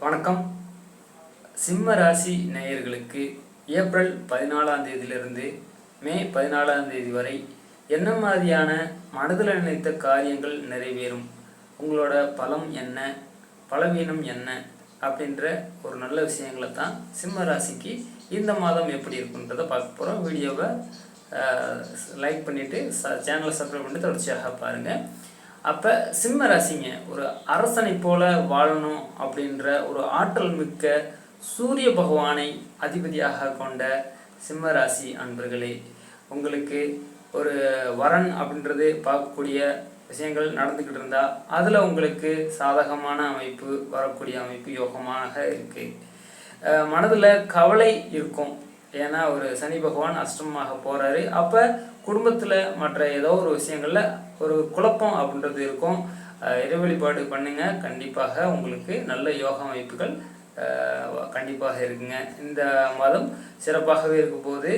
வணக்கம். சிம்ம ராசி நேயர்களுக்கு ஏப்ரல் பதினாலாம் தேதியிலிருந்து மே பதினாலாம் தேதி வரை என்ன மாதிரியான மனதில் நினைத்த காரியங்கள் நிறைவேறும்? உங்களோட பலம் என்ன? பலவீனம் என்ன? அப்படின்ற ஒரு நல்ல விஷயங்களை தான் சிம்ம ராசிக்கு இந்த மாதம் எப்படி இருக்குன்றதை பார்க்க போகிறோம் வீடியோவை லைக் பண்ணிவிட்டு ச சேனலை சப்ஸ்கிரைப் பண்ணிட்டு தொடர்ச்சியாக பாருங்கள் அப்போ சிம்ம ராசிங்க ஒரு அரசனை போல வாழணும் அப்படின்ற ஒரு ஆற்றல் மிக்க சூரிய பகவானை அதிபதியாக கொண்ட சிம்ம ராசி அன்பர்களே உங்களுக்கு ஒரு வரன் அப்படின்றது பார்க்கக்கூடிய விஷயங்கள் நடந்துக்கிட்டு இருந்தால் அதில் உங்களுக்கு சாதகமான அமைப்பு வரக்கூடிய அமைப்பு யோகமாக இருக்குது மனதில் கவலை இருக்கும். ஏன்னா ஒரு சனி பகவான் அஷ்டமமாக போகிறாரு அப்போ குடும்பத்தில் மற்ற ஏதோ ஒரு விஷயங்களில் ஒரு குழப்பம் அப்படின்றது இருக்கும். இறைவழிபாடு பண்ணுங்கள் பண்ணுங்க. கண்டிப்பாக உங்களுக்கு நல்ல யோக அமைப்புகள் கண்டிப்பாக இருக்குங்க. இந்த மாதம் சிறப்பாகவே இருக்கும் போது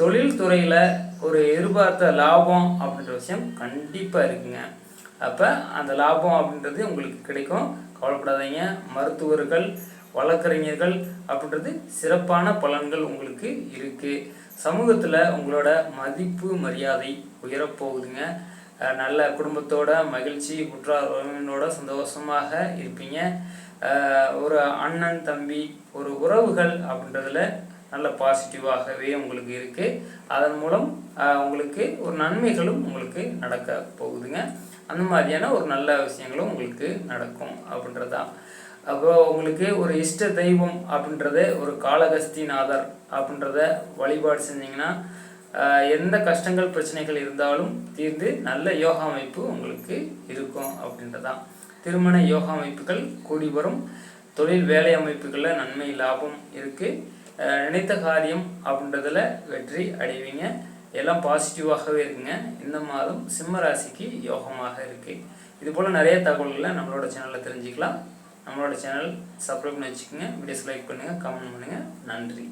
தொழில் துறையில் ஒரு எதிர்பார்த்த லாபம் அப்படின்ற விஷயம் கண்டிப்பாக இருக்குங்க. அப்போ அந்த லாபம் அப்படின்றது உங்களுக்கு கிடைக்கும். கவலைப்படாதீங்க. மருத்துவர்கள் வழக்கறிஞர்கள் அப்படின்றது சிறப்பான பலன்கள் உங்களுக்கு இருக்குது சமூகத்தில் உங்களோட மதிப்பு மரியாதை உயரப்போகுதுங்க. நல்ல குடும்பத்தோட மகிழ்ச்சி உற்றார் உறவினோட சந்தோஷமாக இருப்பீங்க. ஒரு அண்ணன் தம்பி ஒரு உறவுகள் அப்படின்றதுல நல்ல பாசிட்டிவாகவே உங்களுக்கு இருக்குது அதன் மூலம் உங்களுக்கு ஒரு நன்மைகளும் உங்களுக்கு நடக்க போகுதுங்க. அந்த மாதிரியான ஒரு நல்ல விஷயங்களும் உங்களுக்கு நடக்கும் அப்படின்றது தான் அப்போ உங்களுக்கு ஒரு இஷ்ட தெய்வம் அப்படின்றத ஒரு காளகஸ்திநாதர் அப்படின்றத வழிபாடு செஞ்சீங்கன்னா எந்த கஷ்டங்கள் பிரச்சனைகள் இருந்தாலும் தீர்ந்து நல்ல யோகா அமைப்பு உங்களுக்கு இருக்கும் அப்படின்றதான். திருமண யோகா அமைப்புகள் கூடி வரும். தொழில் வேலை அமைப்புகளில் நன்மை லாபம் இருக்குது நினைத்த காரியம் அப்படின்றதில் வெற்றி அடைவீங்க. எல்லாம் பாசிட்டிவாகவே இருக்குங்க. இந்த மாதம் சிம்ம ராசிக்கு யோகமாக இருக்குது இதுபோல் நிறைய தகவல்களை நம்மளோட சேனலில் தெரிஞ்சுக்கலாம். நம்மளோட சேனல் சப்ஸ்கிரைப் பண்ணி வச்சுக்கோங்க. வீடியோஸ் லைக் பண்ணுங்கள் கமெண்ட் பண்ணுங்கள் நன்றி.